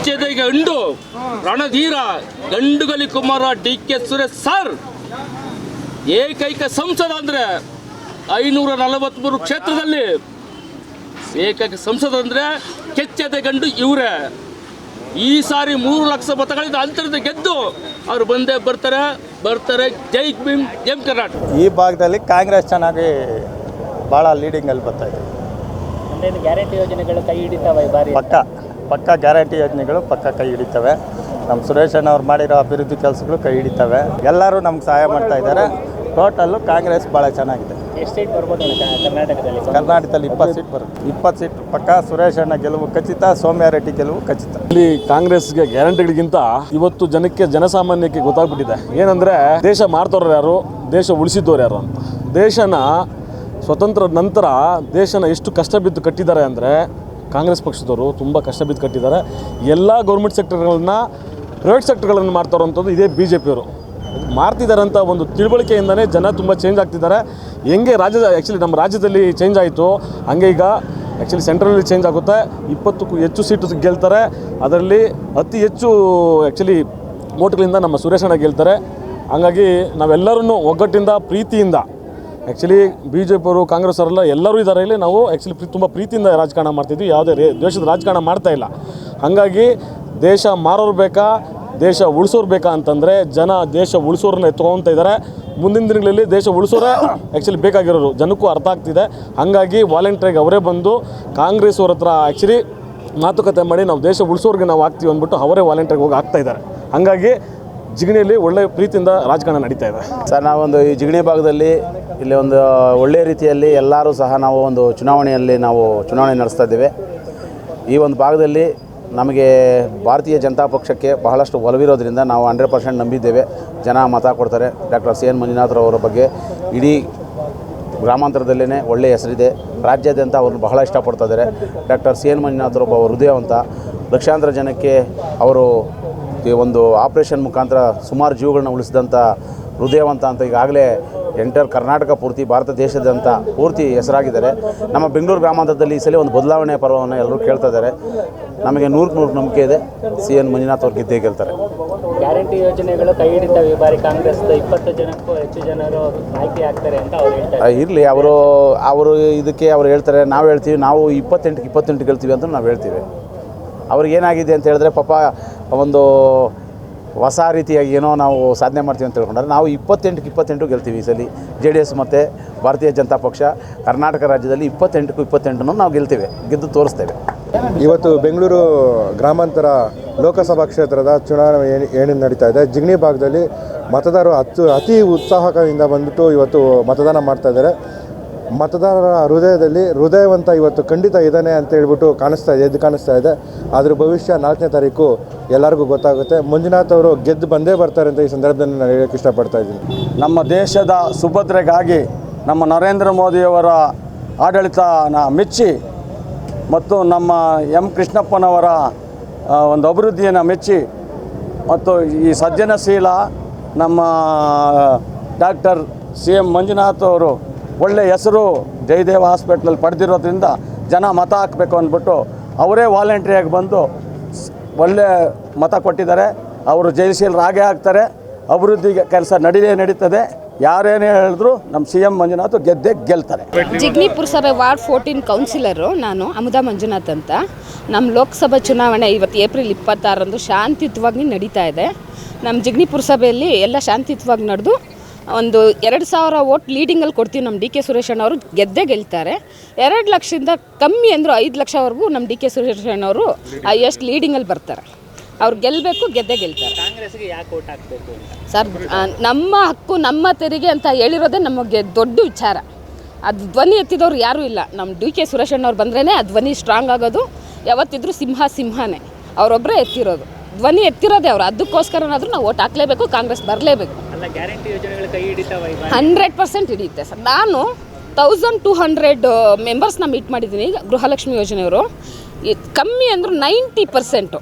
ಕೆಚ್ಚೆದೆ ಗಂಡು ರಣಧೀರ ಗಂಡುಗಲಿ ಕುಮಾರ ಡಿ ಕೆ ಸುರೇಶ್ ಸರ್ ಏಕೈಕ ಸಂಸದ ಅಂದರೆ ಐನೂರ ನಲವತ್ಮೂರು ಕ್ಷೇತ್ರದಲ್ಲಿ ಏಕೈಕ ಸಂಸದ ಅಂದರೆ ಕೆಚ್ಚೆದೆ ಗಂಡು ಇವರೇ. ಈ ಸಾರಿ ಮೂರು ಲಕ್ಷ ಮತಗಳಿಂದ ಅಂತರದ ಗೆದ್ದು ಅವ್ರು ಬಂದೇ ಬರ್ತಾರೆ. ಬರ್ತಾರೆ ಜೈ ಭೀಮ್ ಜೈ ಕರ್ನಾಟಕ. ಈ ಭಾಗದಲ್ಲಿ ಕಾಂಗ್ರೆಸ್ ಚೆನ್ನಾಗಿ ಭಾಳ ಲೀಡಿಂಗಲ್ಲಿ ಬರ್ತಾ ಇದೆ ಗ್ಯಾರಂಟಿ ಯೋಜನೆಗಳು ಕೈ ಹಿಡಿತಾವೆ ಈ ಬಾರಿ? ಪಕ್ಕ. ಪಕ್ಕ ಗ್ಯಾರಂಟಿ ಯೋಜನೆಗಳು ಪಕ್ಕ ಕೈ ಹಿಡಿತವೆ. ನಮ್ಮ ಸುರೇಶ್ ಅಣ್ಣ ಅವ್ರು ಮಾಡಿರೋ ಅಭಿವೃದ್ಧಿ ಕೆಲಸಗಳು ಕೈ ಹಿಡಿತವೆ. ಎಲ್ಲರೂ ನಮ್ಗೆ ಸಹಾಯ ಮಾಡ್ತಾ ಇದ್ದಾರೆ ಟೋಟಲ್ಲು ಕಾಂಗ್ರೆಸ್ ಭಾಳ ಚೆನ್ನಾಗಿದೆ. ಕರ್ನಾಟಕದಲ್ಲಿ? ಇಪ್ಪತ್ತು ಸೀಟ್ ಬರುತ್ತೆ. ಇಪ್ಪತ್ತು ಸೀಟ್ ಪಕ್ಕ ಸುರೇಶ್ ಅಣ್ಣ ಗೆಲುವು ಖಚಿತ ಸೌಮ್ಯ ರೆಡ್ಡಿ ಗೆಲುವು ಖಚಿತ. ಇಲ್ಲಿ ಕಾಂಗ್ರೆಸ್ಗೆ ಗ್ಯಾರಂಟಿಗಳಿಗಿಂತ ಇವತ್ತು ಜನಕ್ಕೆ ಜನಸಾಮಾನ್ಯಕ್ಕೆ ಗೊತ್ತಾಗ್ಬಿಟ್ಟಿದೆ. ಏನಂದ್ರೆ ದೇಶ ಮಾಡ್ತವ್ರು ಯಾರು? ದೇಶ ಉಳಿಸಿದ್ದವ್ರು ಯಾರು ಅಂತ. ದೇಶನ ಸ್ವತಂತ್ರ ನಂತರ ದೇಶನ ಎಷ್ಟು ಕಷ್ಟ ಬಿದ್ದು ಕಟ್ಟಿದ್ದಾರೆ ಅಂದರೆ ಕಾಂಗ್ರೆಸ್ ಪಕ್ಷದವರು ತುಂಬ ಕಷ್ಟ ಬಿದ್ದು ಕಟ್ಟಿದ್ದಾರೆ. ಎಲ್ಲ ಗೌರ್ಮೆಂಟ್ ಸೆಕ್ಟರ್ಗಳನ್ನ ಪ್ರೈವೇಟ್ ಸೆಕ್ಟರ್ಗಳನ್ನು ಮಾಡ್ತಾರಂಥದ್ದು ಇದೇ ಬಿ ಜೆ ಪಿಯವರು ಅಂತ ಒಂದು ತಿಳುವಳಿಕೆಯಿಂದನೇ ಜನ ತುಂಬ ಚೇಂಜ್ ಆಗ್ತಿದ್ದಾರೆ. ಹೆಂಗೆ ರಾಜ್ಯದ ಆ್ಯಕ್ಚುಲಿ ನಮ್ಮ ರಾಜ್ಯದಲ್ಲಿ ಚೇಂಜ್ ಆಯಿತು. ಹಂಗೆ ಈಗ ಆ್ಯಕ್ಚುಲಿ ಸೆಂಟ್ರಲಲ್ಲಿ ಚೇಂಜ್ ಆಗುತ್ತೆ. ಇಪ್ಪತ್ತಕ್ಕೂ ಹೆಚ್ಚು ಸೀಟು ಗೆಲ್ತಾರೆ. ಅದರಲ್ಲಿ ಅತಿ ಹೆಚ್ಚು ಆ್ಯಕ್ಚುಲಿ ಓಟ್ಗಳಿಂದ ನಮ್ಮ ಸುರೇಶಣ್ಣ ಗೆಲ್ತಾರೆ. ಹಂಗಾಗಿ ನಾವೆಲ್ಲರೂ ಒಗ್ಗಟ್ಟಿಂದ, ಪ್ರೀತಿಯಿಂದ ಆ್ಯಕ್ಚುಲಿ ಬಿ ಜೆ ಪಿಯವರು ಕಾಂಗ್ರೆಸ್ ಅವರೆಲ್ಲ ಎಲ್ಲರೂ ಇದ್ದಾರೆ. ಇಲ್ಲಿ ನಾವು ಆ್ಯಕ್ಚುಲಿ ತುಂಬ ಪ್ರೀತಿಯಿಂದ ರಾಜಕಾರಣ ಮಾಡ್ತಿದ್ವಿ. ಯಾವುದೇ ರೇ ದೇಶದ ರಾಜಕಾರಣ ಮಾಡ್ತಾ ಇಲ್ಲ. ಹಾಗಾಗಿ ದೇಶ ಮಾರೋರು ಬೇಕಾ, ದೇಶ ಉಳಿಸೋರು ಬೇಕಾ ಅಂತಂದರೆ ಜನ ದೇಶ ಉಳಿಸೋರನ್ನ ಎತ್ಕೊಳ್ತಾ ಇದ್ದಾರೆ. ಮುಂದಿನ ದಿನಗಳಲ್ಲಿ ದೇಶ ಉಳಿಸೋರೇ ಆ್ಯಕ್ಚುಲಿ ಬೇಕಾಗಿರೋರು. ಜನಕ್ಕೂ ಅರ್ಥ ಆಗ್ತಿದೆ. ಹಾಗಾಗಿ ವಾಲಂಟಿಯರ್ಗೆ ಅವರೇ ಬಂದು ಕಾಂಗ್ರೆಸ್ ಅವ್ರ ಹತ್ರ ಆ್ಯಕ್ಚುಲಿ ಮಾತುಕತೆ ಮಾಡಿ ನಾವು ದೇಶ ಉಳಿಸೋರಿಗೆ ನಾವು ಆಗ್ತೀವಿ ಅಂದ್ಬಿಟ್ಟು ಅವರೇ ವಾಲಂಟಿಯರ್ಗೆ ಹೋಗಿ ಆಗ್ತಾ ಇದ್ದಾರೆ. ಹಾಗಾಗಿ ಜಿಗಣಿಯಲ್ಲಿ ಒಳ್ಳೆಯ ಪ್ರೀತಿಯಿಂದ ರಾಜಕಾರಣ ನಡೀತಾ ಇದೆ. ಸರ್, ನಾವೊಂದು ಈ ಜಿಗಣಿ ಭಾಗದಲ್ಲಿ ಇಲ್ಲಿ ಒಂದು ಒಳ್ಳೆಯ ರೀತಿಯಲ್ಲಿ ಎಲ್ಲರೂ ಸಹ ನಾವು ಒಂದು ಚುನಾವಣೆಯಲ್ಲಿ ನಾವು ಚುನಾವಣೆ ನಡೆಸ್ತಾ ಇದ್ದೇವೆ. ಈ ಒಂದು ಭಾಗದಲ್ಲಿ ನಮಗೆ ಭಾರತೀಯ ಜನತಾ ಪಕ್ಷಕ್ಕೆ ಬಹಳಷ್ಟು ಒಲವಿರೋದ್ರಿಂದ ನಾವು ಹಂಡ್ರೆಡ್ ಪರ್ಸೆಂಟ್ ನಂಬಿದ್ದೇವೆ. ಜನ ಮತ ಕೊಡ್ತಾರೆ. ಡಾಕ್ಟರ್ ಸಿ ಎನ್ ಮಂಜುನಾಥ್ರವರ ಬಗ್ಗೆ ಇಡೀ ಗ್ರಾಮಾಂತರದಲ್ಲೇ ಒಳ್ಳೆಯ ಹೆಸರಿದೆ. ರಾಜ್ಯಾದ್ಯಂತ ಅವ್ರನ್ನ ಬಹಳ ಇಷ್ಟಪಡ್ತಾ ಇದ್ದಾರೆ. ಡಾಕ್ಟರ್ ಸಿ ಎನ್ ಮಂಜುನಾಥ್ರೊಬ್ಬ ಹೃದಯವಂತ ಲಕ್ಷಾಂತರ ಜನಕ್ಕೆ ಅವರು ಈ ಒಂದು ಆಪ್ರೇಷನ್ ಮುಖಾಂತರ ಸುಮಾರು ಜೀವಗಳನ್ನ ಉಳಿಸಿದಂಥ ಹೃದಯವಂತ ಅಂತ ಈಗಾಗಲೇ ಎಂಟರ್ ಕರ್ನಾಟಕ ಪೂರ್ತಿ ಭಾರತ ದೇಶದಂತ ಪೂರ್ತಿ ಹೆಸರಾಗಿದ್ದಾರೆ. ನಮ್ಮ ಬೆಂಗಳೂರು ಗ್ರಾಮಾಂತರದಲ್ಲಿ ಈ ಸಲ ಒಂದು ಬದಲಾವಣೆ ಪರ್ವವನ್ನು ಎಲ್ಲರೂ ಕೇಳ್ತಾ ಇದ್ದಾರೆ. ನಮಗೆ ನೂರಕ್ಕೆ ನೂರು ನಂಬಿಕೆ ಇದೆ. ಸಿ ಎನ್ ಮಂಜುನಾಥ್ ಅವ್ರು ಗೆದ್ದೇ ಗೆಲ್ತಾರೆ. ಗ್ಯಾರಂಟಿ ಯೋಜನೆಗಳು ಕೈ ಹಿಡಿತಾವೆ ಈ ಬಾರಿ ಕಾಂಗ್ರೆಸ್ ಇಪ್ಪತ್ತು ಜನಕ್ಕೂ ಹೆಚ್ಚು ಜನರು ಆಯ್ಕೆ ಆಗ್ತಾರೆ ಅಂತ ಅವ್ರು ಹೇಳ್ತಾರೆ ಇರಲಿ ಅವರು ಅವರು ಇದಕ್ಕೆ ಅವ್ರು ಹೇಳ್ತಾರೆ ನಾವು ಹೇಳ್ತೀವಿ ನಾವು ಇಪ್ಪತ್ತೆಂಟಕ್ಕೆ ಇಪ್ಪತ್ತೆಂಟು ಗೆಲ್ತೀವಿ ಅಂತ ನಾವು ಹೇಳ್ತೀವಿ. ಅವ್ರಿಗೆ ಏನಾಗಿದೆ ಅಂತ ಹೇಳಿದ್ರೆ ಪಾಪ ಒಂದು ಹೊಸ ರೀತಿಯಾಗಿ ಏನೋ ನಾವು ಸಾಧನೆ ಮಾಡ್ತೀವಿ ಅಂತ ತಿಳ್ಕೊಂಡ್ರೆ, ನಾವು ಇಪ್ಪತ್ತೆಂಟಕ್ಕೆ ಇಪ್ಪತ್ತೆಂಟು ಗೆಲ್ತೀವಿ ಈ ಸಲ. ಜೆ ಡಿ ಎಸ್ ಮತ್ತು ಭಾರತೀಯ ಜನತಾ ಪಕ್ಷ, ಕರ್ನಾಟಕ ರಾಜ್ಯದಲ್ಲಿ ಇಪ್ಪತ್ತೆಂಟಕ್ಕೂ ಇಪ್ಪತ್ತೆಂಟನ್ನು ನಾವು ಗೆಲ್ತೇವೆ, ಗೆದ್ದು ತೋರಿಸ್ತೇವೆ. ಇವತ್ತು ಬೆಂಗಳೂರು ಗ್ರಾಮಾಂತರ ಲೋಕಸಭಾ ಕ್ಷೇತ್ರದ ಚುನಾವಣೆ ಏನು ಏನೇನು ನಡೀತಾ ಇದೆ, ಜಿಗಣಿ ಭಾಗದಲ್ಲಿ ಮತದಾರರು ಅತಿ ಅತಿ ಉತ್ಸಾಹದಿಂದ ಬಂದ್ಬಿಟ್ಟು ಇವತ್ತು ಮತದಾನ ಮಾಡ್ತಾ ಇದ್ದಾರೆ. ಮತದಾರರ ಹೃದಯದಲ್ಲಿ ಹೃದಯವಂತ ಇವತ್ತು ಖಂಡಿತ ಇದ್ದಾನೆ ಅಂತ ಹೇಳ್ಬಿಟ್ಟು ಕಾಣಿಸ್ತಾ ಇದೆ, ಎದ್ದು ಕಾಣಿಸ್ತಾ ಇದೆ. ಅದ್ರ ಭವಿಷ್ಯ ನಾಲ್ಕನೇ ತಾರೀಕು ಎಲ್ಲರಿಗೂ ಗೊತ್ತಾಗುತ್ತೆ. ಮಂಜುನಾಥ್ ಅವರು ಗೆದ್ದು ಬಂದೇ ಬರ್ತಾರೆ ಅಂತ ಈ ಸಂದರ್ಭದಲ್ಲಿ ನಾನು ಹೇಳೋಕ್ಕೆ ಇಷ್ಟಪಡ್ತಾ ಇದ್ದೀನಿ. ನಮ್ಮ ದೇಶದ ಸುಭದ್ರೆಗಾಗಿ ನಮ್ಮ ನರೇಂದ್ರ ಮೋದಿಯವರ ಆಡಳಿತನ ಮೆಚ್ಚಿ ಮತ್ತು ನಮ್ಮ ಎಂ ಕೃಷ್ಣಪ್ಪನವರ ಒಂದು ಅಭಿವೃದ್ಧಿಯನ್ನು ಮೆಚ್ಚಿ ಮತ್ತು ಈ ಸಜ್ಜನಶೀಲ ನಮ್ಮ ಡಾಕ್ಟರ್ ಸಿ ಎಂ ಮಂಜುನಾಥ್ ಅವರು ಒಳ್ಳೆಯ ಹೆಸರು ಜಯದೇವ ಹಾಸ್ಪಿಟ್ಲಲ್ಲಿ ಪಡೆದಿರೋದ್ರಿಂದ ಜನ ಮತ ಹಾಕಬೇಕು ಅಂದ್ಬಿಟ್ಟು ಅವರೇ ವಾಲಂಟ್ರಿಯಾಗಿ ಬಂದು ಒಳ್ಳೆ ಮತ ಕೊಟ್ಟಿದ್ದಾರೆ. ಅವರು ಜಯಶೀಲರು ಹಾಗೆ ಆಗ್ತಾರೆ ಅಭಿವೃದ್ಧಿ ಕೆಲಸ ನಡೀದೇ ನಡೀತದೆ. ಯಾರೇನೇ ಹೇಳಿದ್ರು ನಮ್ಮ ಸಿ ಎಂ ಮಂಜುನಾಥ್ ಗೆದ್ದೆ ಗೆಲ್ತಾರೆ. ಜಿಗ್ನಿಪುರ ಸಭೆ ವಾರ್ಡ್ ಫೋರ್ಟೀನ್ ಕೌನ್ಸಿಲರು ನಾನು, ಅಮುದಾ ಮಂಜುನಾಥ್ ಅಂತ. ನಮ್ಮ ಲೋಕಸಭಾ ಚುನಾವಣೆ ಇವತ್ತು ಏಪ್ರಿಲ್ ಇಪ್ಪತ್ತಾರರಂದು ಶಾಂತಿಯುತವಾಗಿ ನಡೀತಾ ಇದೆ. ನಮ್ಮ ಜಿಗ್ನಿಪುರ ಸಭೆಯಲ್ಲಿ ಎಲ್ಲ ಶಾಂತಿಯುತವಾಗಿ ನಡೆದು ಒಂದು ಎರಡು ಸಾವಿರ ಓಟ್ ಲೀಡಿಂಗಲ್ಲಿ ಕೊಡ್ತೀವಿ ನಮ್ಮ ಡಿ ಕೆ ಸುರೇಶ್ ಅಣ್ಣವರು ಗೆದ್ದೇ ಗೆಲ್ತಾರೆ. ಎರಡು ಲಕ್ಷದಿಂದ ಕಮ್ಮಿ ಅಂದರೂ ಐದು ಲಕ್ಷವರೆಗೂ ನಮ್ಮ ಡಿ ಕೆ ಸುರೇಶ್ ಅಣ್ಣವರು ಎಷ್ಟು ಲೀಡಿಂಗಲ್ಲಿ ಬರ್ತಾರೆ. ಅವ್ರು ಗೆಲ್ಲಬೇಕು ಗೆದ್ದೇ ಗೆಲ್ತಾರೆ. ಕಾಂಗ್ರೆಸ್ಗೆ ಯಾಕೆ ಓಟ್ ಹಾಕಬೇಕು ಸರ್ ನಮ್ಮ ಹಕ್ಕು ನಮ್ಮ ತೆರಿಗೆ ಅಂತ ಹೇಳಿರೋದೇ ನಮಗೆ ದೊಡ್ಡ ವಿಚಾರ. ಅದು ಧ್ವನಿ ಎತ್ತಿದವ್ರು ಯಾರೂ ಇಲ್ಲ. ನಮ್ಮ ಡಿ ಕೆ ಸುರೇಶ್ ಅಣ್ಣವ್ರು ಬಂದ್ರೇ ಆ ಧ್ವನಿ ಸ್ಟ್ರಾಂಗ್ ಆಗೋದು ಯಾವತ್ತಿದ್ರೂ ಸಿಂಹ ಸಿಂಹನೇ. ಅವರೊಬ್ಬರೇ ಎತ್ತಿರೋದು. ಧ್ವನಿ ಎತ್ತಿರೋದೇ ಅವರು. ಅದಕ್ಕೋಸ್ಕರನಾದರೂ ನಾವು ಓಟ್ ಹಾಕಲೇಬೇಕು ಕಾಂಗ್ರೆಸ್ ಬರಲೇಬೇಕು. ಹಂಡ್ರೆಡ್ ಪರ್ಸೆಂಟ್ ಹಿಡಿಯುತ್ತೆ ಸರ್. ನಾನು ತೌಸಂಡ್ ಟೂ ಹಂಡ್ರೆಡ್ ಮೆಂಬರ್ಸ್ನ ಮೀಟ್ ಮಾಡಿದ್ದೀನಿ ಗೃಹಲಕ್ಷ್ಮಿ ಯೋಜನೆಯವರು. ಕಮ್ಮಿ ಅಂದರೂ ನೈಂಟಿ ಪರ್ಸೆಂಟು.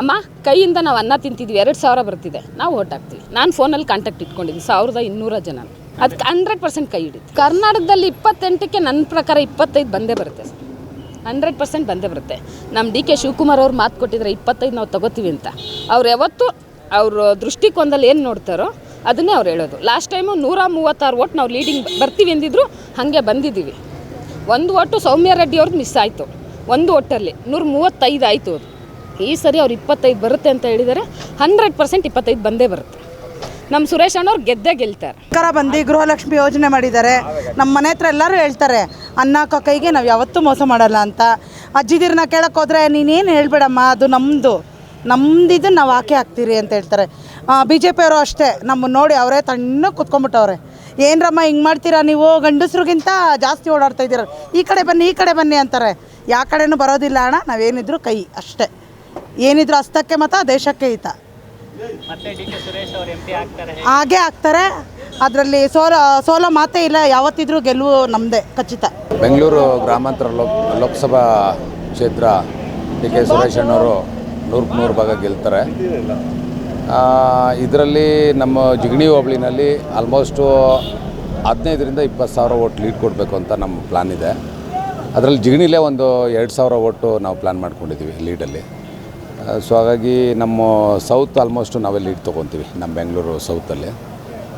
ಅಮ್ಮ ಕೈಯಿಂದ ನಾವು ಅನ್ನ ತಿಂತಿದ್ವಿ ಎರಡು ಸಾವಿರ ಬರ್ತಿದೆ. ನಾವು ಓಟ್ ಹಾಕ್ತೀವಿ. ನಾನು ಫೋನಲ್ಲಿ ಕಾಂಟ್ಯಾಕ್ಟ್ ಇಟ್ಕೊಂಡಿದ್ದೀನಿ ಸಾವಿರದ ಇನ್ನೂರ ಜನ. ಅದಕ್ಕೆ ಹಂಡ್ರೆಡ್ ಪರ್ಸೆಂಟ್ ಕೈ ಹಿಡಿತು ಕರ್ನಾಟಕದಲ್ಲಿ ಇಪ್ಪತ್ತೆಂಟಕ್ಕೆ ನನ್ನ ಪ್ರಕಾರ ಇಪ್ಪತ್ತೈದು ಬಂದೇ ಬರುತ್ತೆ ಸರ್. ಹಂಡ್ರೆಡ್ ಪರ್ಸೆಂಟ್ ಬಂದೇ ಬರುತ್ತೆ. ನಮ್ಮ ಡಿ ಕೆ ಶಿವಕುಮಾರ್ ಅವ್ರು ಮಾತು ಕೊಟ್ಟಿದ್ರೆ ಇಪ್ಪತ್ತೈದು ನಾವು ತಗೋತೀವಿ ಅಂತ. ಅವ್ರು ಯಾವತ್ತೂ ಅವ್ರ ದೃಷ್ಟಿಕೋನದಲ್ಲಿ ಏನು ನೋಡ್ತಾರೋ ಅದನ್ನೇ ಅವ್ರು ಹೇಳೋದು. ಲಾಸ್ಟ್ ಟೈಮು ನೂರ ಮೂವತ್ತಾರು ಓಟ್ ನಾವು ಲೀಡಿಂಗ್ ಬರ್ತೀವಿ ಅಂದಿದ್ರು ಹಾಗೆ ಬಂದಿದ್ದೀವಿ ಒಂದು ಓಟು ಸೌಮ್ಯ ರೆಡ್ಡಿ ಅವ್ರದ್ದು ಮಿಸ್ ಆಯಿತು. ಒಂದು ಓಟಲ್ಲಿ ನೂರ ಮೂವತ್ತೈದು ಆಯಿತು ಅದು. ಈ ಸರಿ ಅವ್ರು ಇಪ್ಪತ್ತೈದು ಬರುತ್ತೆ ಅಂತ ಹೇಳಿದರೆ ಹಂಡ್ರೆಡ್ ಪರ್ಸೆಂಟ್ ಇಪ್ಪತ್ತೈದು ಬಂದೇ ಬರುತ್ತೆ. ನಮ್ಮ ಸುರೇಶ್ ಅಣ್ಣವ್ರು ಗೆದ್ದೇ ಗೆಲ್ತಾರೆ. ಸರ್ಕಾರ ಬಂದು ಗೃಹಲಕ್ಷ್ಮಿ ಯೋಜನೆ ಮಾಡಿದ್ದಾರೆ. ನಮ್ಮ ಮನೆ ಹತ್ರ ಎಲ್ಲರೂ ಹೇಳ್ತಾರೆ ಅನ್ನ ಕೈಗೆ ನಾವು ಯಾವತ್ತೂ ಮೋಸ ಮಾಡಲ್ಲ ಅಂತ. ಅಜ್ಜಿದಿರನ್ನ ಕೇಳಕ್ಕೆ ಹೋದ್ರೆ, ನೀನೇನು ಹೇಳ್ಬೇಡಮ್ಮ, ಅದು ನಮ್ಮದು ನಮ್ದಿದ್ದು ನಾವು ಹಾಕಿ ಹಾಕ್ತೀರಿ ಅಂತ ಹೇಳ್ತಾರೆ. ಬಿ ಜೆ ಪಿಯವರು ಅಷ್ಟೇ. ನಮ್ಮನ್ನು ನೋಡಿ ಅವರೇ ತಣ್ಣ ಕುತ್ಕೊಂಡ್ಬಿಟ್ಟವ್ರೆ. ಏನರಮ್ಮ, ಹಿಂಗೆ ಮಾಡ್ತೀರಾ ನೀವು? ಗಂಡಸ್ರಿಗಿಂತ ಜಾಸ್ತಿ ಓಡಾಡ್ತಾ ಇದ್ದೀರ. ಈ ಕಡೆ ಬನ್ನಿ, ಈ ಕಡೆ ಬನ್ನಿ ಅಂತಾರೆ. ಯಾವ ಕಡೆನೂ ಬರೋದಿಲ್ಲ ಅಣ್ಣ, ನಾವೇನಿದ್ರು ಕೈ ಅಷ್ಟೇ. ಏನಿದ್ರು ಹಸ್ತಕ್ಕೆ ಮತ ದೇಶಕ್ಕೆ ಹಿತ. ಮತ್ತೆ ಡಿ ಕೆ ಸುರೇಶ್ ಅವರು ಎಂ ಪಿ ಆಗ್ತಾರೆ ಹಾಗೆ? ಆಗ್ತಾರೆ. ಅದರಲ್ಲಿ ಸೋಲ ಸೋಲೋ ಮಾತೇ ಇಲ್ಲ ಯಾವತ್ತಿದ್ರೂ ಗೆಲುವು ನಮ್ಮದೇ ಖಚಿತ. ಬೆಂಗಳೂರು ಗ್ರಾಮಾಂತರ ಲೋಕ್ ಲೋಕಸಭಾ ಕ್ಷೇತ್ರ ಡಿ ಕೆ ಸುರೇಶ್ ಅಣ್ಣವರು ನೂರಕ್ಕೆ ನೂರು ಭಾಗ ಗೆಲ್ತಾರೆ. ಇದರಲ್ಲಿ ನಮ್ಮ ಜಿಗಣಿ ಹೋಬಳಿನಲ್ಲಿ ಆಲ್ಮೋಸ್ಟು ಹದಿನೈದರಿಂದ ಇಪ್ಪತ್ತು ಸಾವಿರ ಓಟ್ ಲೀಡ್ ಕೊಡಬೇಕು ಅಂತ ನಮ್ಮ ಪ್ಲಾನ್ ಇದೆ. ಅದರಲ್ಲಿ ಜಿಗಣಿಲೇ ಒಂದು ಎರಡು ಸಾವಿರ ಓಟು ನಾವು ಪ್ಲ್ಯಾನ್ ಮಾಡ್ಕೊಂಡಿದ್ದೀವಿ ಲೀಡಲ್ಲಿ ಸೊ ಹಾಗಾಗಿ ನಮ್ಮ ಸೌತ್ ಆಲ್ಮೋಸ್ಟು ನಾವೆಲ್ಲ ಲೀಡ್ ತೊಗೊತೀವಿ, ನಮ್ಮ ಬೆಂಗಳೂರು ಸೌತಲ್ಲಿ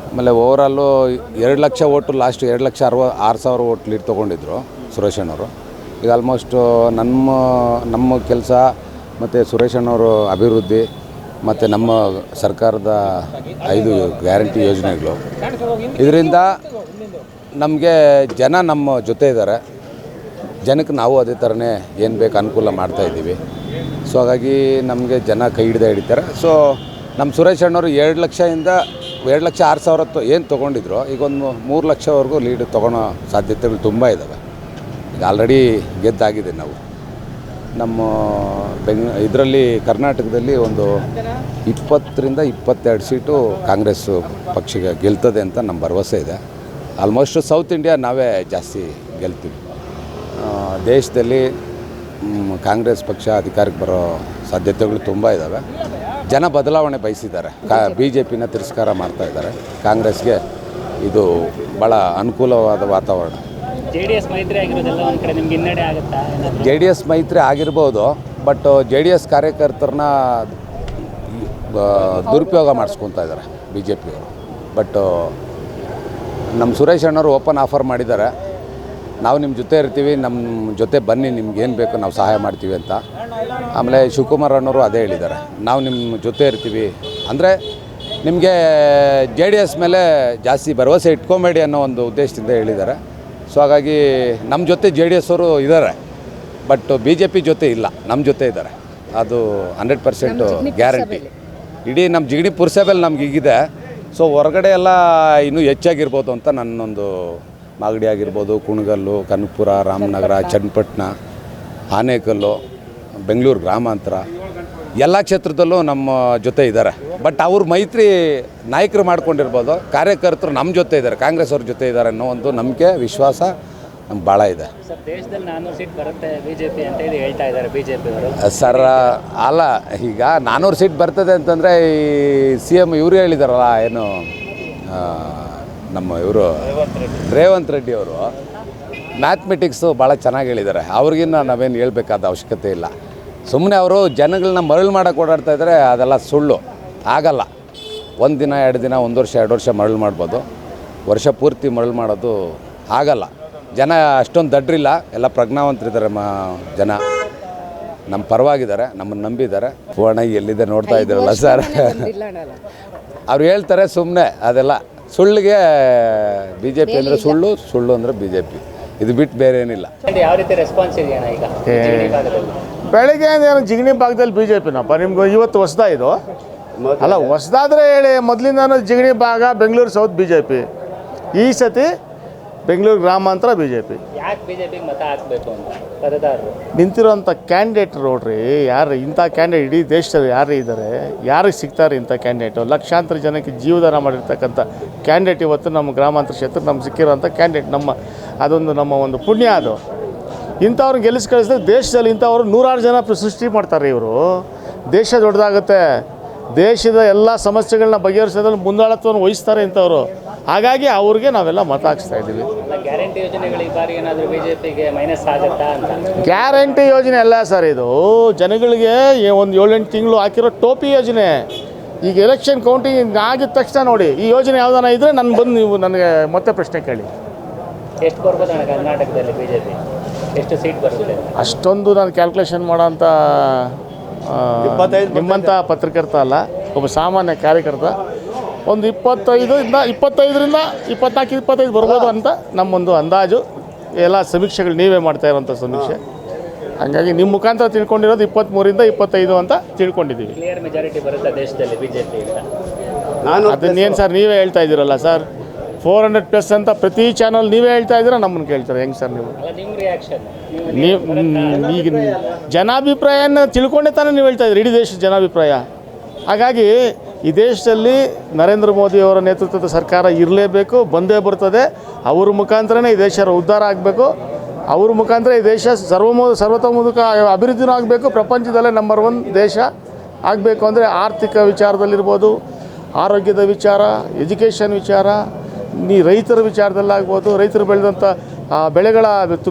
ಆಮೇಲೆ ಓವರಾಲು ಎರಡು ಲಕ್ಷ ಓಟು ಲಾಸ್ಟ್ ಎರಡು ಲಕ್ಷ ಅರವ, ಆರು ಸಾವಿರ ಓಟ್ ಲೀಡ್ ತೊಗೊಂಡಿದ್ರು ಸುರೇಶ್ ಅಣ್ಣವರು. ಈಗ ಆಲ್ಮೋಸ್ಟು ನಮ್ಮ ನಮ್ಮ ಕೆಲಸ ಮತ್ತು ಸುರೇಶ್ ಅಣ್ಣವರು ಅಭಿವೃದ್ಧಿ ಮತ್ತು ನಮ್ಮ ಸರ್ಕಾರದ ಐದು ಗ್ಯಾರಂಟಿ ಯೋಜನೆಗಳು. ಇದರಿಂದ ನಮಗೆ ಜನ ನಮ್ಮ ಜೊತೆ ಇದ್ದಾರೆ. ಜನಕ್ಕೆ ನಾವು ಅದೇ ಥರನೇ ಏನು ಬೇಕು ಅನುಕೂಲ ಮಾಡ್ತಾ ಇದ್ದೀವಿ. ಸೊ ಹಾಗಾಗಿ ನಮಗೆ ಜನ ಕೈ ಹಿಡ್ದೇ ಹಿಡಿತಾರೆ. ಸೊ ನಮ್ಮ ಸುರೇಶ್ ಅಣ್ಣವರು ಎರಡು ಲಕ್ಷದಿಂದ ಎರಡು ಲಕ್ಷ ಆರು ಸಾವಿರ ಏನು ತೊಗೊಂಡಿದ್ರು, ಈಗ ಒಂದು ಮೂರು ಲಕ್ಷವರೆಗೂ ಲೀಡ್ ತೊಗೊಳೋ ಸಾಧ್ಯತೆಗಳು ತುಂಬ ಇದ್ದಾವೆ ಈಗ ಆಲ್ರೆಡಿ ಗೆದ್ದಾಗಿದೆ ನಾವು. ನಮ್ಮ ಬೆಂಗ್, ಇದರಲ್ಲಿ ಕರ್ನಾಟಕದಲ್ಲಿ ಒಂದು ಇಪ್ಪತ್ತರಿಂದ ಇಪ್ಪತ್ತೆರಡು ಸೀಟು ಕಾಂಗ್ರೆಸ್ ಪಕ್ಷಕ್ಕೆ ಗೆಲ್ತದೆ ಅಂತ ನಮ್ಮ ಭರವಸೆ ಇದೆ. ಆಲ್ಮೋಸ್ಟ್ ಸೌತ್ ಇಂಡಿಯಾ ನಾವೇ ಜಾಸ್ತಿ ಗೆಲ್ತೀವಿ. ದೇಶದಲ್ಲಿ ಕಾಂಗ್ರೆಸ್ ಪಕ್ಷ ಅಧಿಕಾರಕ್ಕೆ ಬರೋ ಸಾಧ್ಯತೆಗಳು ತುಂಬ ಇದ್ದಾವೆ ಜನ ಬದಲಾವಣೆ ಬಯಸಿದ್ದಾರೆ. ಕಾ ಬಿ ಜೆ ಪಿನ ತಿರಸ್ಕಾರ ಮಾಡ್ತಾ ಇದ್ದಾರೆ. ಕಾಂಗ್ರೆಸ್ಗೆ ಇದು ಭಾಳ ಅನುಕೂಲವಾದ ವಾತಾವರಣ. ಜೆ ಡಿ ಎಸ್ ಮೈತ್ರಿ ಆಗಿರೋದೆಲ್ಲ ಒಂದು ಕಡೆ ನಿಮ್ಗೆ ಹಿನ್ನಡೆ ಆಗುತ್ತಾ? ಏನಾದ್ರು? ಜೆ ಡಿ ಎಸ್ ಮೈತ್ರಿ ಆಗಿರ್ಬೋದು ಬಟ್ ಜೆ ಡಿ ಎಸ್ ಕಾರ್ಯಕರ್ತರನ್ನ ದುರುಪಯೋಗ ಮಾಡಿಸ್ಕೊತಾ ಇದ್ದಾರೆ ಬಿ ಜೆ ಪಿಯವರು ಬಟ್ ನಮ್ಮ ಸುರೇಶ್ ಅಣ್ಣವರು ಓಪನ್ ಆಫರ್ ಮಾಡಿದ್ದಾರೆ. ನಾವು ನಿಮ್ಮ ಜೊತೆ ಇರ್ತೀವಿ ನಮ್ಮ ಜೊತೆ ಬನ್ನಿ ನಿಮ್ಗೆ ಏನು ಬೇಕು ನಾವು ಸಹಾಯ ಮಾಡ್ತೀವಿ ಅಂತ. ಆಮೇಲೆ ಶಿವಕುಮಾರ್ ಅಣ್ಣವರು ಅದೇ ಹೇಳಿದ್ದಾರೆ. ನಾವು ನಿಮ್ಮ ಜೊತೆ ಇರ್ತೀವಿ. ಅಂದರೆ ನಿಮಗೆ ಜೆ ಡಿ ಎಸ್ ಮೇಲೆ ಜಾಸ್ತಿ ಭರವಸೆ ಇಟ್ಕೊಬೇಡಿ ಅನ್ನೋ ಒಂದು ಉದ್ದೇಶದಿಂದ ಹೇಳಿದ್ದಾರೆ. ಸೊ ಹಾಗಾಗಿ ನಮ್ಮ ಜೊತೆ ಜೆ ಡಿ ಎಸ್ ಅವರು ಇದ್ದಾರೆ. ಬಟ್ ಬಿ ಜೆ ಪಿ ಜೊತೆ ಇಲ್ಲ. ನಮ್ಮ ಜೊತೆ ಇದ್ದಾರೆ. ಅದು ಹಂಡ್ರೆಡ್ ಪರ್ಸೆಂಟು ಗ್ಯಾರಂಟಿ ಇಡೀ ನಮ್ಮ ಜಿಗಡಿ ಪುರಸಭೆಯಲ್ಲಿ ನಮ್ಗೆ ಈಗಿದೆ ಸೊ ಹೊರಗಡೆ ಎಲ್ಲ ಇನ್ನೂ ಹೆಚ್ಚಾಗಿರ್ಬೋದು ಅಂತ ನನ್ನೊಂದು ಮಾಗಡಿ ಆಗಿರ್ಬೋದು ಕುಣಗಲ್ಲು ಕನಕಪುರ ರಾಮನಗರ ಚನ್ನಪಟ್ಟಣ ಆನೇಕಲ್ಲು ಬೆಂಗಳೂರು ಗ್ರಾಮಾಂತರ ಎಲ್ಲ ಕ್ಷೇತ್ರದಲ್ಲೂ ನಮ್ಮ ಜೊತೆ ಇದ್ದಾರೆ. ಬಟ್ ಅವ್ರ ಮೈತ್ರಿ ನಾಯಕರು ಮಾಡ್ಕೊಂಡಿರ್ಬೋದು ಕಾರ್ಯಕರ್ತರು ನಮ್ಮ ಜೊತೆ ಇದ್ದಾರೆ ಕಾಂಗ್ರೆಸ್ ಅವ್ರ ಜೊತೆ ಇದ್ದಾರೆ ಅನ್ನೋ ಒಂದು ನಂಬಿಕೆ ವಿಶ್ವಾಸ ನಮ್ಗೆ ಭಾಳ ಇದೆ. ಸರ್ ಅಲ್ಲ ಈಗ ನಾನ್ನೂರು ಸೀಟ್ ಬರ್ತದೆ ಅಂತಂದರೆ ಈ ಸಿ ಎಂ ಇವರು ಹೇಳಿದಾರಲ್ಲ ಏನು ನಮ್ಮ ಇವರು ರೇವಂತ್ ರೆಡ್ಡಿ ಅವರು. ಮ್ಯಾಥ್ಮೆಟಿಕ್ಸು ಭಾಳ ಚೆನ್ನಾಗಿ ಹೇಳಿದ್ದಾರೆ. ಅವ್ರಿಗಿನ್ನ ನಾವೇನು ಹೇಳಬೇಕಾದ ಅವಶ್ಯಕತೆ ಇಲ್ಲ. ಸುಮ್ಮನೆ ಅವರು ಜನಗಳನ್ನ ಮರಳು ಮಾಡೋಕೆ ಓಡಾಡ್ತಾ ಇದ್ದಾರೆ ಅದೆಲ್ಲ ಸುಳ್ಳು. ಆಗಲ್ಲ. ಒಂದು ದಿನ ಎರಡು ದಿನ ಒಂದು ವರ್ಷ ಎರಡು ವರ್ಷ ಮರಳು ಮಾಡ್ಬೋದು. ವರ್ಷ ಪೂರ್ತಿ ಮರಳು ಮಾಡೋದು ಆಗಲ್ಲ. ಜನ ಅಷ್ಟೊಂದು ದಡ್ಡ್ರಿಲ್ಲ ಎಲ್ಲ ಪ್ರಜ್ಞಾವಂತರಿದ್ದಾರೆ ಮ ಜನ. ನಮ್ಮ ಪರವಾಗಿದ್ದಾರೆ ನಮ್ಮನ್ನು ನಂಬಿದ್ದಾರೆ. ಪೂರ್ಣ ಎಲ್ಲಿದೆ ನೋಡ್ತಾ ಇದ್ದಾರಲ್ಲ ಸರ್? ಅವ್ರು ಹೇಳ್ತಾರೆ ಸುಮ್ಮನೆ ಅದೆಲ್ಲ. ಸುಳ್ಳಿಗೆ ಬಿ ಜೆ ಪಿ ಅಂದರೆ ಸುಳ್ಳು ಸುಳ್ಳು ಅಂದರೆ ಬಿ ಜೆ ಪಿ ಇದು ಬಿಟ್ಟು ಬೇರೆ ಏನಿಲ್ಲ. ಯಾವ ರೀತಿ ರೆಸ್ಪಾನ್ಸ್ ಇದೆಯಣ್ಣ ಈಗ? ಜಿಗಣಿ ಭಾಗದಲ್ಲಿ. ಬೆಳಿಗ್ಗೆ ಏನು? ಜಿಗಣಿ ಭಾಗದಲ್ಲಿ ಬಿ ಜೆ ಪಿನಪ್ಪ ನಿಮ್ಗೆ ಇವತ್ತು ಹೊಸ್ದಾ ಇದು? ಅಲ್ಲ ಹೊಸ್ದಾದ್ರೆ ಹೇಳಿ ಮೊದಲಿಂದ ಜಿಗಣಿ ಭಾಗ Bengaluru south B J P ಈ ಸತಿ ಬೆಂಗಳೂರು ಗ್ರಾಮಾಂತರ ಬಿ ಜೆ ಪಿ ಯಾಕೆ ಮತ ಹಾಕಬೇಕು ಅಂತ? ಮತದಾರರು ನಿಂತಿರೋಂಥ ಕ್ಯಾಂಡಿಡೇಟ್ ನೋಡ್ರಿ ಯಾರು ಇಂಥ ಕ್ಯಾಂಡಿಡೇಟ್ ಇಡೀ ದೇಶದಲ್ಲಿ ಯಾರು ಇದ್ದಾರೆ ಯಾರಿಗೆ ಸಿಗ್ತಾರೆ ಇಂಥ ಕ್ಯಾಂಡಿಡೇಟು ಲಕ್ಷಾಂತರ ಜನಕ್ಕೆ ಜೀವದಾನ ಮಾಡಿರ್ತಕ್ಕಂಥ ಕ್ಯಾಂಡಿಡೇಟ್ ಇವತ್ತು ನಮ್ಮ ಗ್ರಾಮಾಂತರ ಕ್ಷೇತ್ರ ನಮ್ಗೆ ಸಿಕ್ಕಿರೋಂಥ ಕ್ಯಾಂಡಿಡೇಟ್ ನಮ್ಮ ಅದೊಂದು ನಮ್ಮ ಒಂದು ಪುಣ್ಯ ಅದು. ಇಂಥವ್ರು ಗೆಲ್ಲಿಸಿ ಕಳಿಸಿದ್ರೆ ದೇಶದಲ್ಲಿ ಇಂಥವ್ರು ನೂರಾರು ಜನ ಸೃಷ್ಟಿ ಮಾಡ್ತಾರೆ ಇವರು. ದೇಶ ದೊಡ್ಡದಾಗುತ್ತೆ. ದೇಶದ ಎಲ್ಲ ಸಮಸ್ಯೆಗಳನ್ನ ಬಗೆಹರಿಸೋದ್ರಲ್ಲಿ ಮುಂದಾಳತ್ವವನ್ನು ವಹಿಸ್ತಾರೆ ಇಂಥವ್ರು ಹಾಗಾಗಿ ಅವ್ರಿಗೆ ನಾವೆಲ್ಲ ಮತ ಹಾಕ್ಸ್ತಾ ಇದ್ದೀವಿ. ಗ್ಯಾರಂಟಿ ಯೋಜನೆಗಳು ಈ ಬಾರಿ ಏನಾದರೂ ಬಿಜೆಪಿಗೆ ಮೈನಸ್ ಆಗುತ್ತಾ ಅಂತ? ಗ್ಯಾರಂಟಿ ಯೋಜನೆ ಅಲ್ಲ ಸರ್ ಇದು. ಜನಗಳಿಗೆ ಒಂದು ಏಳೆಂಟು ತಿಂಗಳು ಹಾಕಿರೋ ಟೋಪಿ ಯೋಜನೆ. ಈಗ ಎಲೆಕ್ಷನ್ ಕೌಂಟಿಂಗ್ ಆಗಿದ ತಕ್ಷಣ ನೋಡಿ ಈ ಯೋಜನೆ ಯಾವ್ದಾನ ಇದ್ರೆ ನನ್ನ ಬಂದು ನೀವು ನನಗೆ ಮತ್ತೆ ಪ್ರಶ್ನೆ ಕೇಳಿ. ಎಷ್ಟು ಕರ್ನಾಟಕದಲ್ಲಿ ಬಿಜೆಪಿ? ಎಷ್ಟು ಸೀಟ್ ಬರುತ್ತೆ? ಅಷ್ಟೊಂದು ನಾನು ಕ್ಯಾಲ್ಕುಲೇಷನ್ ಮಾಡೋಂಥ ನಿಮ್ಮಂಥ ಪತ್ರಕರ್ತ ಅಲ್ಲ ಒಬ್ಬ ಸಾಮಾನ್ಯ ಕಾರ್ಯಕರ್ತ. ಒಂದು ಇಪ್ಪತ್ತೈದು ಇಂದ ಇಪ್ಪತ್ತೈದರಿಂದ ಇಪ್ಪತ್ನಾಲ್ಕು ಇಪ್ಪತ್ತೈದು ಬರ್ಬೋದು ಅಂತ ನಮ್ಮೊಂದು ಅಂದಾಜು. ಎಲ್ಲ ಸಮೀಕ್ಷೆಗಳು ನೀವೇ ಮಾಡ್ತಾ ಇರುವಂಥ ಸಮೀಕ್ಷೆ. ಹಾಗಾಗಿ ನಿಮ್ಮ ಮುಖಾಂತರ ತಿಳ್ಕೊಂಡಿರೋದು ಇಪ್ಪತ್ತ್ಮೂರಿಂದ ಇಪ್ಪತ್ತೈದು ಅಂತ ತಿಳ್ಕೊಂಡಿದ್ದೀವಿ. ನಾನು ಮೆಜಾರಿಟಿ ಬರುತ್ತೆ ದೇಶದಲ್ಲಿ ಬಿಜೆಪಿ ಅಂತ ಅದನ್ನೇನು ಸರ್ ನೀವೇ ಹೇಳ್ತಾ ಇದ್ದೀರಲ್ಲ ಸರ್? ಫೋರ್ ಹಂಡ್ರೆಡ್ ಪ್ಲಸ್ ಅಂತ ಪ್ರತಿ ಚಾನಲ್ ನೀವೇ ಹೇಳ್ತಾ ಇದ್ದೀರಾ ನಮ್ಮನ್ನು ಕೇಳ್ತಾರೆ. ಹೆಂಗೆ ಸರ್ ನೀವು? ಅಲ್ಲ ನಿಮ್ಮ ರಿಯಾಕ್ಷನ್ ನೀವು ಈಗ ಜನಾಭಿಪ್ರಾಯನ ತಿಳ್ಕೊಂಡೇ ತಾನೇ ನೀವು ಹೇಳ್ತಾ ಇದ್ದೀರಿ ಇಡೀ ದೇಶದ ಜನಾಭಿಪ್ರಾಯ. ಹಾಗಾಗಿ ಈ ದೇಶದಲ್ಲಿ ನರೇಂದ್ರ ಮೋದಿಯವರ ನೇತೃತ್ವದ ಸರ್ಕಾರ ಇರಲೇಬೇಕು ಬಂದೇ ಬರ್ತದೆ. ಅವ್ರ ಮುಖಾಂತರನೇ ಈ ದೇಶ ಉದ್ಧಾರ ಆಗಬೇಕು. ಅವ್ರ ಮುಖಾಂತರ ಈ ದೇಶ ಸರ್ವಮೋ ಸರ್ವತೋಮುಖ ಅಭಿವೃದ್ಧಿನೂ ಆಗಬೇಕು. ಪ್ರಪಂಚದಲ್ಲೇ ನಂಬರ್ ಒನ್ ದೇಶ ಆಗಬೇಕು ಅಂದರೆ ಆರ್ಥಿಕ ವಿಚಾರದಲ್ಲಿರ್ಬೋದು ಆರೋಗ್ಯದ ವಿಚಾರ ಎಜುಕೇಷನ್ ವಿಚಾರ ನೀ ರೈತರ ವಿಚಾರದಲ್ಲಾಗ್ಬೋದು, ರೈತರು ಬೆಳೆದಂಥ ಬೆಳೆಗಳ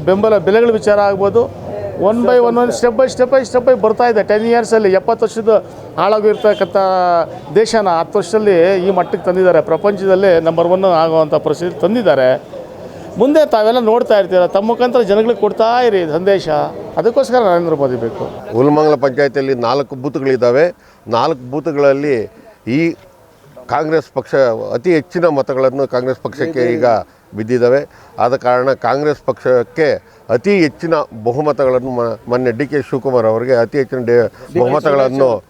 ಬೆಂಬಲ, ಬೆಲೆಗಳ ವಿಚಾರ ಆಗ್ಬೋದು one by one one step by step by step by ಬರ್ತಾ ಇದೆ. ಟೆನ್ ಇಯರ್ಸಲ್ಲಿ ಎಪ್ಪತ್ತು ವರ್ಷದ ಹಾಳಾಗಿರ್ತಕ್ಕಂಥ ದೇಶನ ಹತ್ತು ವರ್ಷದಲ್ಲಿ ಈ ಮಟ್ಟಕ್ಕೆ ತಂದಿದ್ದಾರೆ. ಪ್ರಪಂಚದಲ್ಲೇ ನಂಬರ್ ಒನ್ ಆಗುವಂಥ ಪರಿಸ್ಥಿತಿ ತಂದಿದ್ದಾರೆ. ಮುಂದೆ ತಾವೆಲ್ಲ ನೋಡ್ತಾ ಇರ್ತೀರ, ತಮ್ಮ ಮುಖಾಂತರ ಜನಗಳಿಗೆ ಕೊಡ್ತಾ ಇರಿ ಸಂದೇಶ. ಅದಕ್ಕೋಸ್ಕರ ನರೇಂದ್ರ ಮೋದಿ ಬೇಕು. ಹುಲ್ಮಂಗಲ ಪಂಚಾಯತಿಯಲ್ಲಿ ನಾಲ್ಕು ಬೂತ್ಗಳಿದ್ದಾವೆ. ನಾಲ್ಕು ಬೂತ್ಗಳಲ್ಲಿ ಈ ಕಾಂಗ್ರೆಸ್ ಪಕ್ಷ ಅತಿ ಹೆಚ್ಚಿನ ಮತಗಳನ್ನು ಕಾಂಗ್ರೆಸ್ ಪಕ್ಷಕ್ಕೆ ಈಗ ಬಿದ್ದಿದ್ದಾವೆ. ಆದ ಕಾರಣ ಕಾಂಗ್ರೆಸ್ ಪಕ್ಷಕ್ಕೆ ಅತಿ ಹೆಚ್ಚಿನ ಬಹುಮತಗಳನ್ನು ಮ- ಮೊನ್ನೆ ಡಿ ಕೆ ಶಿವಕುಮಾರ್ ಅವರಿಗೆ ಅತಿ ಹೆಚ್ಚಿನ ಡೆ ಬಹುಮತಗಳನ್ನು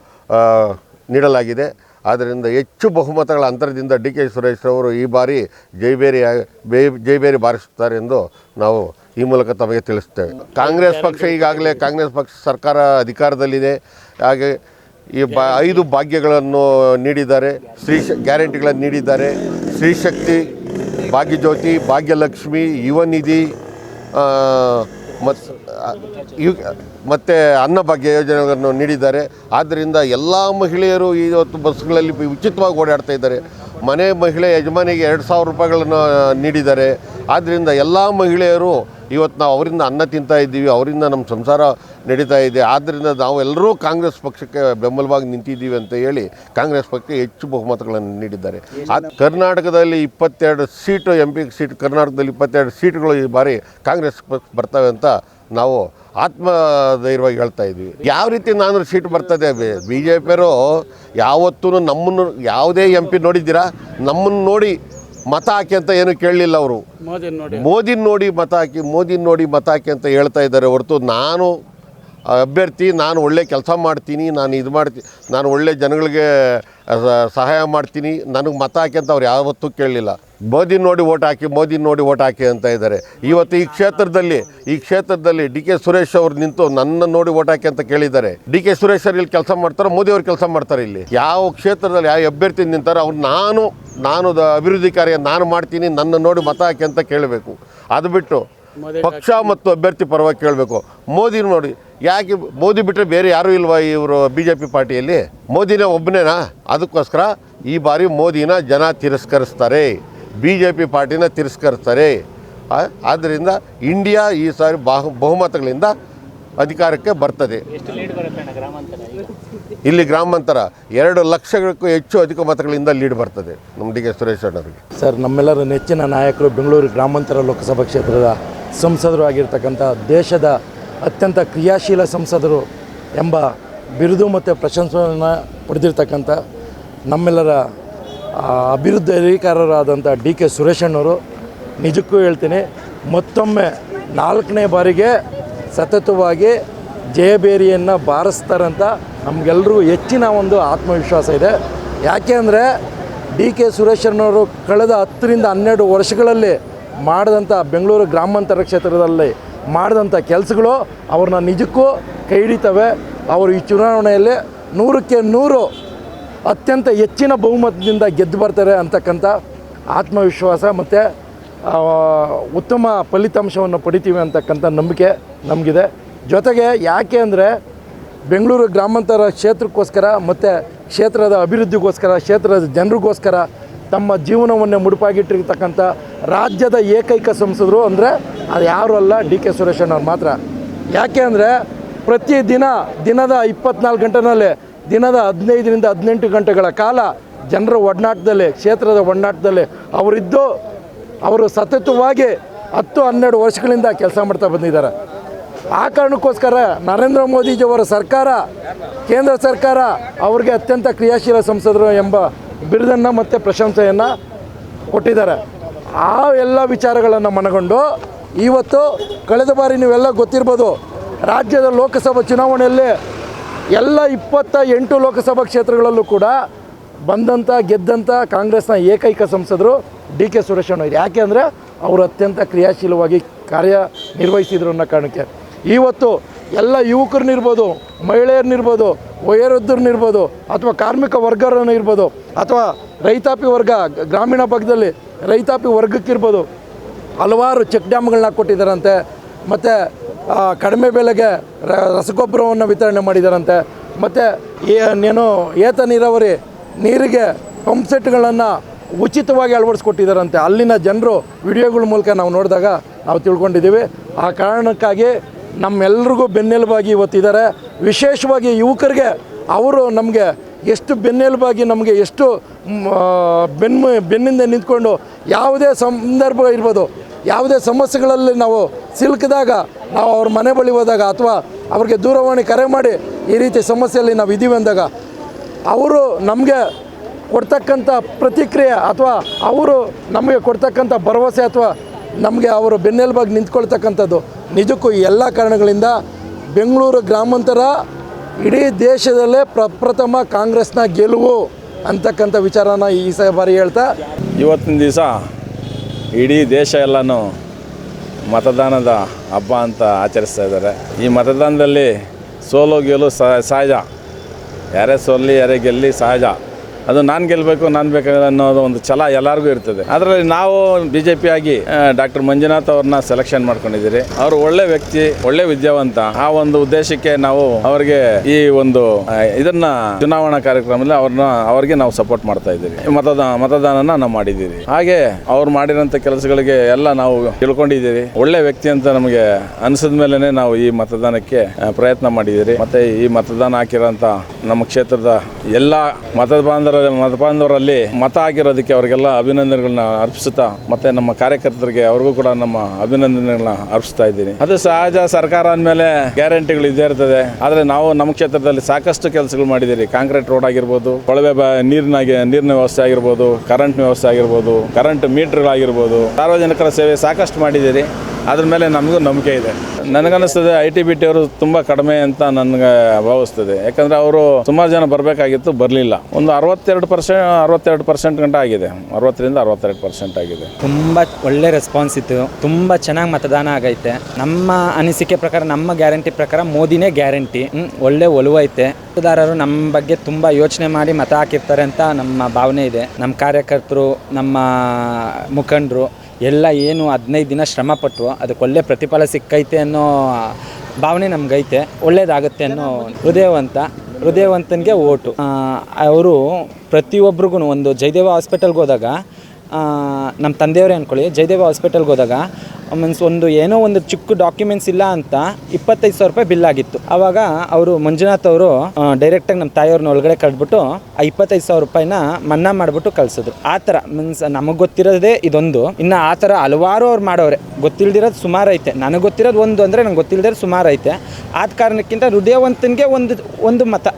ನೀಡಲಾಗಿದೆ. ಆದ್ದರಿಂದ ಹೆಚ್ಚು ಬಹುಮತಗಳ ಅಂತರದಿಂದ ಡಿ ಕೆ ಸುರೇಶ್ ಅವರು ಈ ಬಾರಿ ಜೈಬೇರಿ ಬೇ- ಜೈಬೇರಿ ಬಾರಿಸುತ್ತಾರೆ ಎಂದು ನಾವು ಈ ಮೂಲಕ ತಮಗೆ ತಿಳಿಸ್ತೇವೆ. ಕಾಂಗ್ರೆಸ್ ಪಕ್ಷ ಈಗಾಗಲೇ ಕಾಂಗ್ರೆಸ್ ಪಕ್ಷ ಸರ್ಕಾರ ಅಧಿಕಾರದಲ್ಲಿದೆ. ಹಾಗೆ ಈ ಬ ಐದು ಭಾಗ್ಯಗಳನ್ನು ನೀಡಿದ್ದಾರೆ ಶ್ರೀ ಗ್ಯಾರಂಟಿಗಳನ್ನು ನೀಡಿದ್ದಾರೆ. ಶ್ರೀಶಕ್ತಿ ಭಾಗ್ಯಜ್ಯೋತಿ, ಭಾಗ್ಯಲಕ್ಷ್ಮಿ, ಯುವನಿಧಿ ಮತ್ತು ಯು, ಮತ್ತು ಅನ್ನಭಾಗ್ಯ ಯೋಜನೆಗಳನ್ನು ನೀಡಿದ್ದಾರೆ. ಆದ್ದರಿಂದ ಎಲ್ಲ ಮಹಿಳೆಯರು ಇವತ್ತು ಬಸ್ಗಳಲ್ಲಿ ಉಚಿತವಾಗಿ ಓಡಾಡ್ತಾ ಇದ್ದಾರೆ. ಮನೆ ಮಹಿಳೆ ಯಜಮಾನಿಗೆ ಎರಡು ಸಾವಿರ ರೂಪಾಯಿಗಳನ್ನು ನೀಡಿದ್ದಾರೆ. ಆದ್ದರಿಂದ ಎಲ್ಲ ಮಹಿಳೆಯರು, ಇವತ್ತು ನಾವು ಅವರಿಂದ ಅನ್ನ ತಿಂತಾ ಇದ್ದೀವಿ, ಅವರಿಂದ ನಮ್ಮ ಸಂಸಾರ ನಡೀತಾ ಇದೆ. ಆದ್ದರಿಂದ ನಾವು ಎಲ್ಲರೂ ಕಾಂಗ್ರೆಸ್ ಪಕ್ಷಕ್ಕೆ ಬೆಂಬಲವಾಗಿ ನಿಂತಿದ್ದೀವಿ ಅಂತ ಹೇಳಿ ಕಾಂಗ್ರೆಸ್ ಪಕ್ಷಕ್ಕೆ ಹೆಚ್ಚು ಬಹುಮತಗಳನ್ನು ನೀಡಿದ್ದಾರೆ. ಆ ಕರ್ನಾಟಕದಲ್ಲಿ ಇಪ್ಪತ್ತೆರಡು ಸೀಟು ಎಂ ಪಿ ಸೀಟ್ ಕರ್ನಾಟಕದಲ್ಲಿ ಇಪ್ಪತ್ತೆರಡು ಸೀಟುಗಳು ಈ ಬಾರಿ ಕಾಂಗ್ರೆಸ್ ಪಕ್ಷ ಬರ್ತವೆ ಅಂತ ನಾವು ಆತ್ಮಧೈರ್ಯವಾಗಿ ಹೇಳ್ತಾ ಇದ್ವಿ. ಯಾವ ರೀತಿ ನಾನು ಸೀಟ್ ಬರ್ತದೆ? ಬಿ ಜೆ ಪಿಯರು ಯಾವತ್ತೂ ನಮ್ಮನ್ನು ಯಾವುದೇ ಎಂ ಪಿ ನೋಡಿದ್ದೀರಾ? ನಮ್ಮನ್ನು ನೋಡಿ ಮತ ಹಾಕಿ ಅಂತ ಏನು ಕೇಳಲಿಲ್ಲ ಅವರು. ಮೋದಿ ನೋಡಿ. ಮತ ಹಾಕಿ ಮೋದಿ ನೋಡಿ ಮತ ಹಾಕಿ ಅಂತ ಹೇಳ್ತಾ ಇದ್ದಾರೆ ಹೊರತು ನಾನು ಅಭ್ಯರ್ಥಿ, ನಾನು ಒಳ್ಳೆ ಕೆಲಸ ಮಾಡ್ತೀನಿ, ನಾನು ಇದು ಮಾಡ್ತೀನಿ ನಾನು ಒಳ್ಳೆ ಜನಗಳಿಗೆ ಸಹಾಯ ಮಾಡ್ತೀನಿ, ನನಗೆ ಮತ ಹಾಕಿ ಅಂತ ಅವ್ರು ಯಾವತ್ತೂ ಕೇಳಲಿಲ್ಲ. ಮೋದಿ ನೋಡಿ ಓಟ್ ಹಾಕಿ, ಮೋದಿ ನೋಡಿ ಓಟ್ ಹಾಕಿ ಅಂತ ಇದ್ದಾರೆ. ಇವತ್ತು ಈ ಕ್ಷೇತ್ರದಲ್ಲಿ ಈ ಕ್ಷೇತ್ರದಲ್ಲಿ ಡಿ ಕೆ ಸುರೇಶ್ ಅವ್ರು ನಿಂತು ನನ್ನ ನೋಡಿ ಓಟ್ ಹಾಕಿ ಅಂತ ಕೇಳಿದ್ದಾರೆ. ಡಿ ಕೆ ಸುರೇಶ್ ಅವ್ರು ಇಲ್ಲಿ ಕೆಲಸ ಮಾಡ್ತಾರೆ, ಮೋದಿ ಅವ್ರು ಕೆಲಸ ಮಾಡ್ತಾರೆ ಇಲ್ಲಿ. ಯಾವ ಕ್ಷೇತ್ರದಲ್ಲಿ, ಯಾವ ಅಭ್ಯರ್ಥಿ ನಿಂತಾರೆ, ಅವ್ರು ನಾನು ನಾನು ಅಭಿವೃದ್ಧಿ ಕಾರ್ಯ ನಾನು ಮಾಡ್ತೀನಿ, ನನ್ನ ನೋಡಿ ಮತ ಹಾಕಿ ಅಂತ ಕೇಳಬೇಕು. ಅದು ಬಿಟ್ಟು ಪಕ್ಷ ಮತ್ತು ಅಭ್ಯರ್ಥಿ ಪರವಾಗಿ ಕೇಳಬೇಕು. ಮೋದಿ ನೋಡಿ ಯಾಕೆ ಮೋದಿ ಬಿಟ್ಟರೆ ಬೇರೆ ಯಾರೂ ಇಲ್ವಾ ಇವರು ಬಿ ಜೆ ಪಿ ಪಾರ್ಟಿಯಲ್ಲಿ? ಮೋದಿನೇ ಒಬ್ಬನೇನಾ ಅದಕ್ಕೋಸ್ಕರ ಈ ಬಾರಿ ಮೋದಿನ ಜನ ತಿರಸ್ಕರಿಸ್ತಾರೆ. ಬಿ ಜೆ ಪಿ ಪಾರ್ಟಿನ ತಿರಸ್ಕರಿಸ್ತಾರೆ. ಆದ್ದರಿಂದ ಇಂಡಿಯಾ ಈ ಸಾರಿ ಬಹು ಬಹುಮತಗಳಿಂದ ಅಧಿಕಾರಕ್ಕೆ ಬರ್ತದೆ. ಇಲ್ಲಿ ಗ್ರಾಮಾಂತರ ಎರಡು ಲಕ್ಷಕ್ಕೂ ಹೆಚ್ಚು ಅಧಿಕ ಮತಗಳಿಂದ ಲೀಡ್ ಬರ್ತದೆ. ನಮ್ಮ ಡಿ ಕೆ ಸುರೇಶ್ ಅವರಿಗೆ ಸರ್ ನಮ್ಮೆಲ್ಲರ ನೆಚ್ಚಿನ ನಾಯಕರು ಬೆಂಗಳೂರು ಗ್ರಾಮಾಂತರ ಲೋಕಸಭಾ ಕ್ಷೇತ್ರದ ಸಂಸದರು ಆಗಿರ್ತಕ್ಕಂಥ ದೇಶದ ಅತ್ಯಂತ ಕ್ರಿಯಾಶೀಲ ಸಂಸದರು ಎಂಬ ಬಿರುದು ಮತ್ತು ಪ್ರಶಂಸೆಯನ್ನು ಪಡೆದಿರ್ತಕ್ಕಂಥ ನಮ್ಮೆಲ್ಲರ ಅಭಿವೃದ್ಧಿ ಅಧಿಕಾರರಾದಂಥ ಡಿ ಕೆ ಸುರೇಶಣ್ಣವರು ನಿಜಕ್ಕೂ ಹೇಳ್ತೀನಿ, ಮತ್ತೊಮ್ಮೆ ನಾಲ್ಕನೇ ಬಾರಿಗೆ ಸತತವಾಗಿ ಜಯಬೇರಿಯನ್ನು ಬಾರಿಸ್ತಾರಂತ ನಮಗೆಲ್ಲರಿಗೂ ಹೆಚ್ಚಿನ ಒಂದು ಆತ್ಮವಿಶ್ವಾಸ ಇದೆ. ಯಾಕೆ ಅಂದರೆ ಡಿ ಕೆ ಸುರೇಶಣ್ಣವರು ಕಳೆದ ಹತ್ತರಿಂದ ಹನ್ನೆರಡು ವರ್ಷಗಳಲ್ಲಿ ಮಾಡಿದಂಥ ಬೆಂಗಳೂರು ಗ್ರಾಮಾಂತರ ಕ್ಷೇತ್ರದಲ್ಲಿ ಮಾಡಿದಂಥ ಕೆಲಸಗಳು ಅವ್ರನ್ನ ನಿಜಕ್ಕೂ ಕೈ ಹಿಡಿತವೆ ಅವರು ಈ ಚುನಾವಣೆಯಲ್ಲಿ ನೂರಕ್ಕೆ ನೂರು ಅತ್ಯಂತ ಹೆಚ್ಚಿನ ಬಹುಮತದಿಂದ ಗೆದ್ದು ಬರ್ತಾರೆ ಅಂತಕ್ಕಂಥ ಆತ್ಮವಿಶ್ವಾಸ ಮತ್ತು ಉತ್ತಮ ಫಲಿತಾಂಶವನ್ನು ಪಡಿತೀವಿ ಅಂತಕ್ಕಂಥ ನಂಬಿಕೆ ನಮಗಿದೆ. ಜೊತೆಗೆ ಯಾಕೆ ಅಂದರೆ ಬೆಂಗಳೂರು ಗ್ರಾಮಾಂತರ ಕ್ಷೇತ್ರಕ್ಕೋಸ್ಕರ ಮತ್ತು ಕ್ಷೇತ್ರದ ಅಭಿವೃದ್ಧಿಗೋಸ್ಕರ, ಕ್ಷೇತ್ರದ ಜನರಿಗೋಸ್ಕರ ತಮ್ಮ ಜೀವನವನ್ನೇ ಮುಡುಪಾಗಿಟ್ಟಿರ್ತಕ್ಕಂಥ ರಾಜ್ಯದ ಏಕೈಕ ಸಂಸದರು ಅಂದರೆ ಅದು ಯಾರು ಅಲ್ಲ ಡಿ ಕೆ ಸುರೇಶಣ್ಣವ್ರು ಮಾತ್ರ. ಯಾಕೆ ಅಂದರೆ ಪ್ರತಿ ದಿನ ದಿನದ ಇಪ್ಪತ್ನಾಲ್ಕು ಗಂಟೆನಲ್ಲಿ ದಿನದ ಹದಿನೈದರಿಂದ ಹದಿನೆಂಟು ಗಂಟೆಗಳ ಕಾಲ ಜನರ ಒಡನಾಟದಲ್ಲಿ, ಕ್ಷೇತ್ರದ ಒಡನಾಟದಲ್ಲಿ ಅವರಿದ್ದು ಅವರು ಸತತವಾಗಿ ಹತ್ತು ಹನ್ನೆರಡು ವರ್ಷಗಳಿಂದ ಕೆಲಸ ಮಾಡ್ತಾ ಬಂದಿದ್ದಾರೆ. ಆ ಕಾರಣಕ್ಕೋಸ್ಕರ ನರೇಂದ್ರ ಮೋದಿಜಿಯವರ ಸರ್ಕಾರ, ಕೇಂದ್ರ ಸರ್ಕಾರ ಅವ್ರಿಗೆ ಅತ್ಯಂತ ಕ್ರಿಯಾಶೀಲ ಸಂಸದರು ಎಂಬ ಬಿರುದನ್ನು ಮತ್ತು ಪ್ರಶಂಸೆಯನ್ನು ಕೊಟ್ಟಿದ್ದಾರೆ. ಆ ಎಲ್ಲ ವಿಚಾರಗಳನ್ನು ಮನಗೊಂಡು ಇವತ್ತು ಕಳೆದ ಬಾರಿ ನೀವೆಲ್ಲ ಗೊತ್ತಿರ್ಬೋದು ರಾಜ್ಯದ ಲೋಕಸಭಾ ಚುನಾವಣೆಯಲ್ಲಿ ಎಲ್ಲ ಇಪ್ಪತ್ತ ಎಂಟು ಲೋಕಸಭಾ ಕ್ಷೇತ್ರಗಳಲ್ಲೂ ಕೂಡ ಬಂದಂಥ ಗೆದ್ದಂಥ ಕಾಂಗ್ರೆಸ್ನ ಏಕೈಕ ಸಂಸದರು ಡಿ ಕೆ ಸುರೇಶಣ್ಣವ್ರು ಯಾಕೆ ಅಂದರೆ ಅವರು ಅತ್ಯಂತ ಕ್ರಿಯಾಶೀಲವಾಗಿ ಕಾರ್ಯನಿರ್ವಹಿಸಿದ್ರು ಅನ್ನೋ ಕಾರಣಕ್ಕೆ. ಇವತ್ತು ಎಲ್ಲ ಯುವಕರನ್ನಿರ್ಬೋದು ಮಹಿಳೆಯರನ್ನಿರ್ಬೋದು ವಯೋವೃದ್ಧರನ್ನಿರ್ಬೋದು ಅಥವಾ ಕಾರ್ಮಿಕ ವರ್ಗರನ್ನು ಇರ್ಬೋದು, ಅಥವಾ ರೈತಾಪಿ ವರ್ಗ ಗ್ರಾಮೀಣ ಭಾಗದಲ್ಲಿ ರೈತಾಪಿ ವರ್ಗಕ್ಕಿರ್ಬೋದು ಹಲವಾರು ಚೆಕ್ ಡ್ಯಾಮ್ಗಳನ್ನ ಕೊಟ್ಟಿದ್ದಾರಂತೆ. ಮತ್ತು ಕಡಿಮೆ ಬೆಲೆಗೆ ರಸಗೊಬ್ಬರವನ್ನು ವಿತರಣೆ ಮಾಡಿದ್ದಾರಂತೆ. ಮತ್ತು ಏನು ಏತ ನೀರಾವರಿ, ನೀರಿಗೆ ಪಂಪ್ ಸೆಟ್ಗಳನ್ನು ಉಚಿತವಾಗಿ ಅಳವಡಿಸ್ಕೊಟ್ಟಿದ್ದಾರಂತೆ. ಅಲ್ಲಿನ ಜನರು ವಿಡಿಯೋಗಳ ಮೂಲಕ ನಾವು ನೋಡಿದಾಗ ನಾವು ತಿಳ್ಕೊಂಡಿದ್ದೀವಿ. ಆ ಕಾರಣಕ್ಕಾಗಿ ನಮ್ಮೆಲ್ರಿಗೂ ಬೆನ್ನೆಲುಬಾಗಿ ಇವತ್ತಿದ್ದಾರೆ. ವಿಶೇಷವಾಗಿ ಯುವಕರಿಗೆ, ಅವರು ನಮಗೆ ಎಷ್ಟು ಬೆನ್ನೆಲುಬಾಗಿ, ನಮಗೆ ಎಷ್ಟು ಬೆನ್ನು ಬೆನ್ನಿಂದ ನಿಂತ್ಕೊಂಡು ಯಾವುದೇ ಸಂದರ್ಭ ಇರ್ಬೋದು, ಯಾವುದೇ ಸಮಸ್ಯೆಗಳಲ್ಲಿ ನಾವು ಸಿಲುಕಿದಾಗ, ನಾವು ಅವ್ರ ಮನೆ ಬಳಿ ಹೋದಾಗ ಅಥವಾ ಅವ್ರಿಗೆ ದೂರವಾಣಿ ಕರೆ ಮಾಡಿ ಈ ರೀತಿ ಸಮಸ್ಯೆಯಲ್ಲಿ ನಾವು ಇದ್ದೀವಿ ಅಂದಾಗ, ಅವರು ನಮಗೆ ಕೊಡ್ತಕ್ಕಂಥ ಪ್ರತಿಕ್ರಿಯೆ ಅಥವಾ ಅವರು ನಮಗೆ ಕೊಡ್ತಕ್ಕಂಥ ಭರವಸೆ ಅಥವಾ ನಮಗೆ ಅವರು ಬೆನ್ನೆಲುಬಾಗಿ ನಿಂತ್ಕೊಳ್ತಕ್ಕಂಥದ್ದು. ನಿಜಕ್ಕೂ ಎಲ್ಲ ಕಾರಣಗಳಿಂದ ಬೆಂಗಳೂರು ಗ್ರಾಮಾಂತರ ಇಡೀ ದೇಶದಲ್ಲೇ ಪ್ರಪ್ರಥಮ ಕಾಂಗ್ರೆಸ್ನ ಗೆಲುವು ಅಂತಕ್ಕಂಥ ವಿಚಾರನ ಈ ಸ ಬಾರಿ ಹೇಳ್ತಾ. ಇವತ್ತಿನ ದಿವಸ ಇಡೀ ದೇಶ ಎಲ್ಲನೂ ಮತದಾನದ ಹಬ್ಬ ಅಂತ ಆಚರಿಸ್ತಾ ಇದ್ದಾರೆ. ಈ ಮತದಾನದಲ್ಲಿ ಸೋಲು ಗೆಲು ಸಹಜ. ಯಾರೇ ಸೋಲಿ, ಯಾರೇ ಗೆಲ್ಲಿ ಸಹಜ. ಅದು ನಾನು ಗೆಲ್ಲಬೇಕು ನಾನು ಬೇಕಾಗ ಅನ್ನೋದು ಒಂದು ಛಲ ಎಲ್ಲರಿಗೂ ಇರ್ತದೆ. ಅದರಲ್ಲಿ ನಾವು ಬಿ ಜೆ ಪಿ ಆಗಿ ಡಾಕ್ಟರ್ ಮಂಜುನಾಥ್ ಅವ್ರನ್ನ ಸೆಲೆಕ್ಷನ್ ಮಾಡ್ಕೊಂಡಿದ್ದೀರಿ. ಅವರು ಒಳ್ಳೆ ವ್ಯಕ್ತಿ, ಒಳ್ಳೆ ವಿದ್ಯಾವಂತ. ಆ ಒಂದು ಉದ್ದೇಶಕ್ಕೆ ನಾವು ಅವರಿಗೆ ಈ ಒಂದು ಇದನ್ನ ಚುನಾವಣಾ ಕಾರ್ಯಕ್ರಮದಲ್ಲಿ ಅವ್ರನ್ನ, ಅವ್ರಿಗೆ ನಾವು ಸಪೋರ್ಟ್ ಮಾಡ್ತಾ ಇದ್ದೀವಿ ಮತದಾನ ಮತದಾನನ ನಾವು ಮಾಡಿದ್ದೀವಿ ಹಾಗೆ ಅವ್ರು ಮಾಡಿರೋಂಥ ಕೆಲಸಗಳಿಗೆ ಎಲ್ಲ ನಾವು ತಿಳ್ಕೊಂಡಿದ್ದೀವಿ ಒಳ್ಳೆ ವ್ಯಕ್ತಿ ಅಂತ ನಮಗೆ ಅನಿಸಿದ ಮೇಲೆ ನಾವು ಈ ಮತದಾನಕ್ಕೆ ಪ್ರಯತ್ನ ಮಾಡಿದ್ದೀರಿ. ಮತ್ತೆ ಈ ಮತದಾನ ಹಾಕಿರೋಂಥ ನಮ್ಮ ಕ್ಷೇತ್ರದ ಎಲ್ಲ ಮತ ಬಾಂಧವರ ಮತ ಹಾಕಿರೋದಕ್ಕೆ ಅವರಿಗೆಲ್ಲ ಅಭಿನಂದನೆಗಳನ್ನ ಅರ್ಪಿಸುತ್ತಾ ಮತ್ತೆ ನಮ್ಮ ಕಾರ್ಯಕರ್ತರಿಗೆ ಅವ್ರಿಗೂ ಕೂಡ ನಮ್ಮ ಅಭಿನಂದನೆಗಳನ್ನ ಅರ್ಪಿಸ್ತಾ ಇದ್ದೀನಿ. ಅದು ಸಹಜ ಸರ್ಕಾರ ಅಂದಮೇಲೆ ಗ್ಯಾರಂಟಿಗಳು ಇದ್ದೇ ಇರ್ತದೆ. ಆದರೆ ನಾವು ನಮ್ಮ ಕ್ಷೇತ್ರದಲ್ಲಿ ಸಾಕಷ್ಟು ಕೆಲಸಗಳು ಮಾಡಿದ್ದೀರಿ. ಕಾಂಕ್ರೀಟ್ ರೋಡ್ ಆಗಿರ್ಬೋದು, ಕೊಳವೆ ನೀರಿನಾಗೆ ನೀರಿನ ವ್ಯವಸ್ಥೆ ಆಗಿರ್ಬೋದು ಕರೆಂಟ್ ವ್ಯವಸ್ಥೆ ಆಗಿರ್ಬೋದು ಕರೆಂಟ್ ಮೀಟರ್ಗಳಾಗಿರ್ಬೋದು ಸಾರ್ವಜನಿಕರ ಸೇವೆ ಸಾಕಷ್ಟು ಮಾಡಿದ್ದೀರಿ. ಅದ್ರ ಮೇಲೆ ನಮಗೂ ನಂಬಿಕೆ ಇದೆ. ನನಗನ್ನಿಸ್ತದೆ ಐ ಟಿ ಬಿ ಟಿ ಅವರು ತುಂಬ ಕಡಿಮೆ ಅಂತ ನನಗೆ ಭಾವಿಸ್ತದೆ. ಯಾಕಂದರೆ ಅವರು ಸುಮಾರು ಜನ ಬರಬೇಕಾಗಿತ್ತು, ಬರಲಿಲ್ಲ. ಒಂದು ಅರವತ್ತೆರಡು ಪರ್ಸೆಂಟ್ ಅರವತ್ತೆರಡು ಪರ್ಸೆಂಟ್ ಗಂಟ ಆಗಿದೆ. ಅರವತ್ತರಿಂದ ಅರವತ್ತೆರಡು ಪರ್ಸೆಂಟ್ ಆಗಿದೆ. ತುಂಬ ಒಳ್ಳೆ ರೆಸ್ಪಾನ್ಸ್ ಇತ್ತು. ತುಂಬ ಚೆನ್ನಾಗಿ ಮತದಾನ ಆಗೈತೆ. ನಮ್ಮ ಅನಿಸಿಕೆ ಪ್ರಕಾರ, ನಮ್ಮ ಗ್ಯಾರಂಟಿ ಪ್ರಕಾರ ಮೋದಿನೇ ಗ್ಯಾರಂಟಿ ಒಳ್ಳೆ ಒಲುವೈತೆ ಮತದಾರರು ನಮ್ಮ ಬಗ್ಗೆ ತುಂಬ ಯೋಚನೆ ಮಾಡಿ ಮತ ಹಾಕಿರ್ತಾರೆ ಅಂತ ನಮ್ಮ ಭಾವನೆ ಇದೆ. ನಮ್ಮ ಕಾರ್ಯಕರ್ತರು, ನಮ್ಮ ಮುಖಂಡರು ಎಲ್ಲ ಏನು ಹದಿನೈದು ದಿನ ಶ್ರಮಪಟ್ಟು ಅದಕ್ಕೆ ಒಳ್ಳೆ ಪ್ರತಿಫಲ ಸಿಕ್ಕೈತೆ ಅನ್ನೋ ಭಾವನೆ ನಮಗೈತೆ. ಒಳ್ಳೇದಾಗುತ್ತೆ ಅನ್ನೋ ಹೃದಯವಂತ, ಹೃದಯವಂತನಿಗೆ ಓಟು. ಅವರು ಪ್ರತಿಯೊಬ್ರಿಗೂ ಒಂದು ಜಯದೇವ ಹಾಸ್ಪಿಟಲ್ಗೆ ಹೋದಾಗ ನಮ್ಮ ತಂದೆಯವರೇ ಅಂದ್ಕೊಳ್ಳಿ ಜಯದೇವ ಹಾಸ್ಪಿಟಲ್ಗೆ ಹೋದಾಗ, ಮೀನ್ಸ್ ಒಂದು ಏನೋ ಒಂದು ಚಿಕ್ಕ ಡಾಕ್ಯುಮೆಂಟ್ಸ್ ಇಲ್ಲ ಅಂತ ಇಪ್ಪತ್ತೈದು ಸಾವಿರ ರೂಪಾಯಿ ಬಿಲ್ ಆಗಿತ್ತು. ಆವಾಗ ಅವರು ಮಂಜುನಾಥ್ ಅವರು ಡೈರೆಕ್ಟಾಗಿ ನಮ್ಮ ತಾಯಿಯವ್ರನ್ನ ಒಳಗಡೆ ಕಟ್ಬಿಟ್ಟು ಆ ಇಪ್ಪತ್ತೈದು ಸಾವಿರ ರೂಪಾಯಿನ ಮನ್ನಾ ಮಾಡಿಬಿಟ್ಟು ಕಳಿಸಿದ್ರು. ಆ ಥರ, ಮೀನ್ಸ್ ನಮಗೆ ಗೊತ್ತಿರೋದೇ ಇದೊಂದು. ಇನ್ನು ಆ ಥರ ಹಲವಾರು ಅವ್ರು ಮಾಡೋರೆ ಗೊತ್ತಿಲ್ದಿರೋದು ಸುಮಾರು ಐತೆ. ನನಗೆ ಗೊತ್ತಿರೋದು ಒಂದು ಅಂದರೆ ನಂಗೆ ಗೊತ್ತಿಲ್ದಿರೋದು ಸುಮಾರು ಐತೆ. ಆದ ಕಾರಣಕ್ಕಿಂತ ಹೃದಯವಂತನಿಗೆ ಒಂದು ಒಂದು ಮತ.